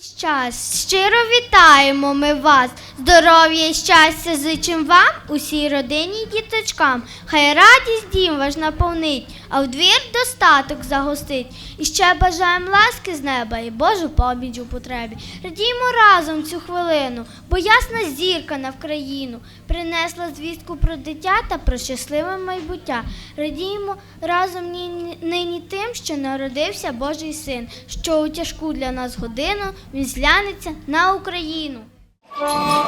Час. Щиро вітаємо ми вас, здоров'я і щастя зичим вам, усій родині й діточкам. Хай радість дім ваш наповнить, а в двір достаток загостить. І ще бажаємо ласки з неба і Божу поміч у потребі. Радіємо разом цю хвилину, бо ясна зірка на Вкраїну принесла звістку про дитя та про щасливе майбуття. Радіємо разом нині тим, що народився Божий син, що у тяжку для нас годину він зглянеться на Україну. Там,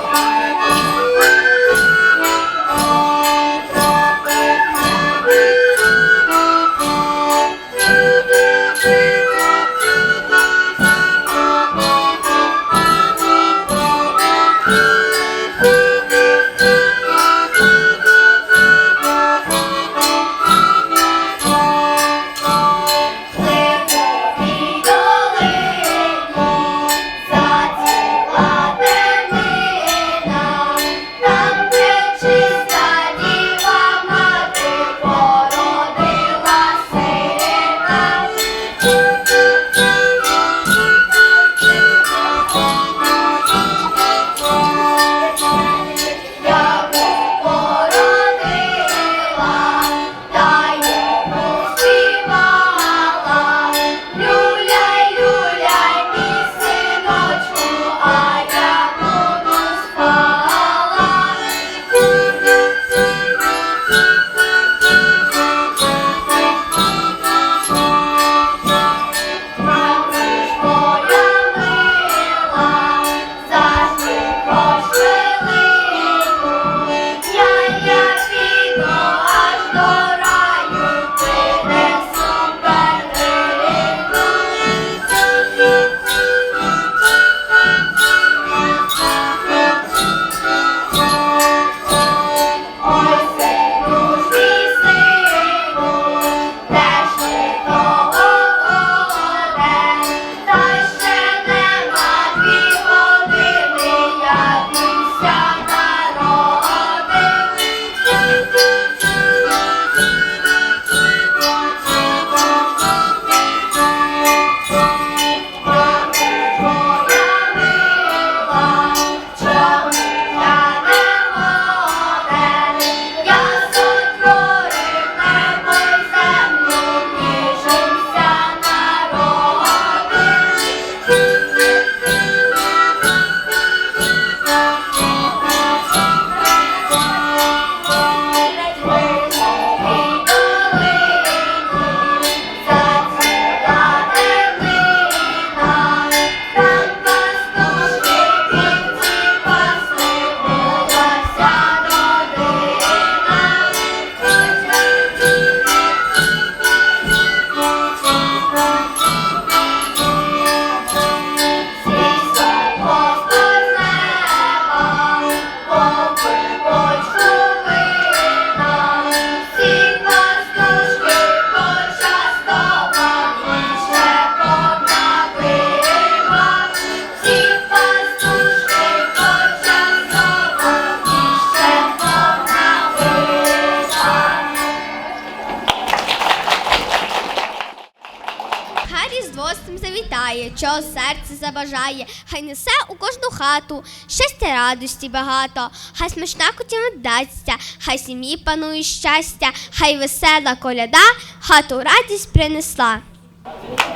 чого серце забажає, хай несе у кожну хату, щастя радості багато, хай смачна котіна дасться, хай сім'ї панує щастя, хай весела коляда хату радість принесла. Thank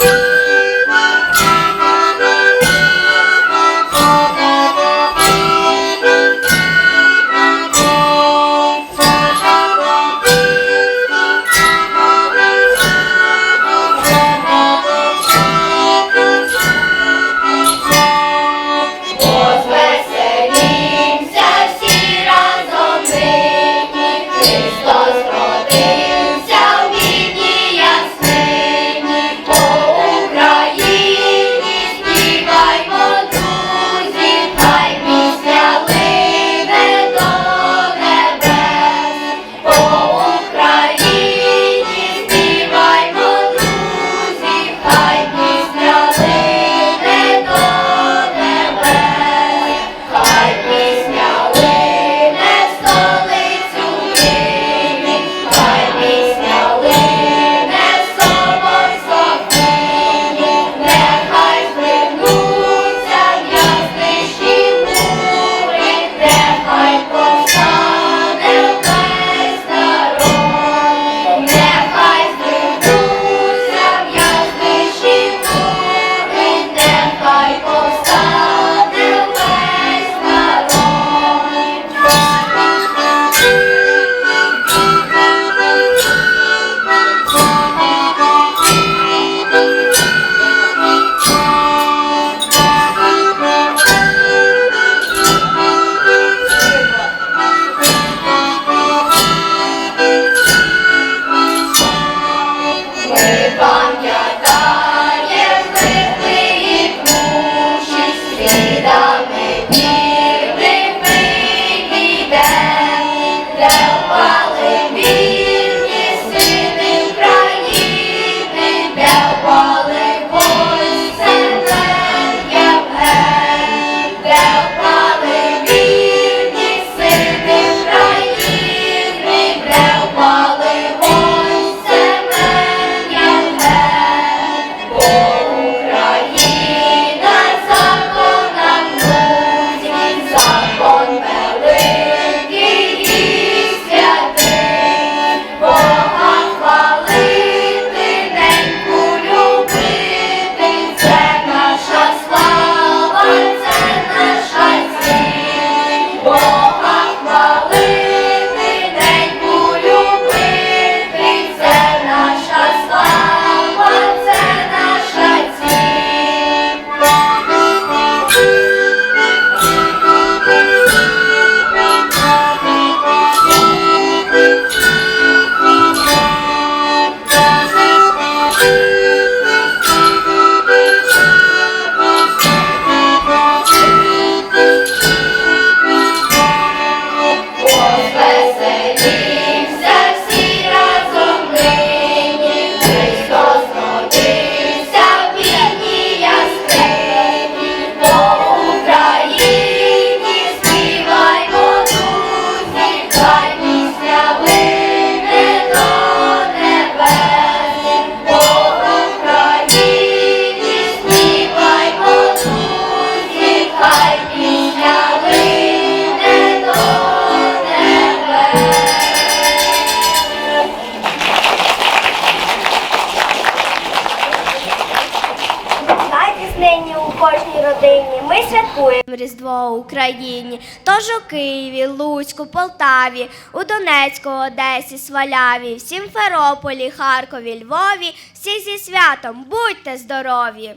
всі Різдво в Україні, тож у Києві, Луцьку, Полтаві, у Донецьку, Одесі, Сваляві, в Сімферополі, Харкові, Львові, всі зі святом, будьте здорові!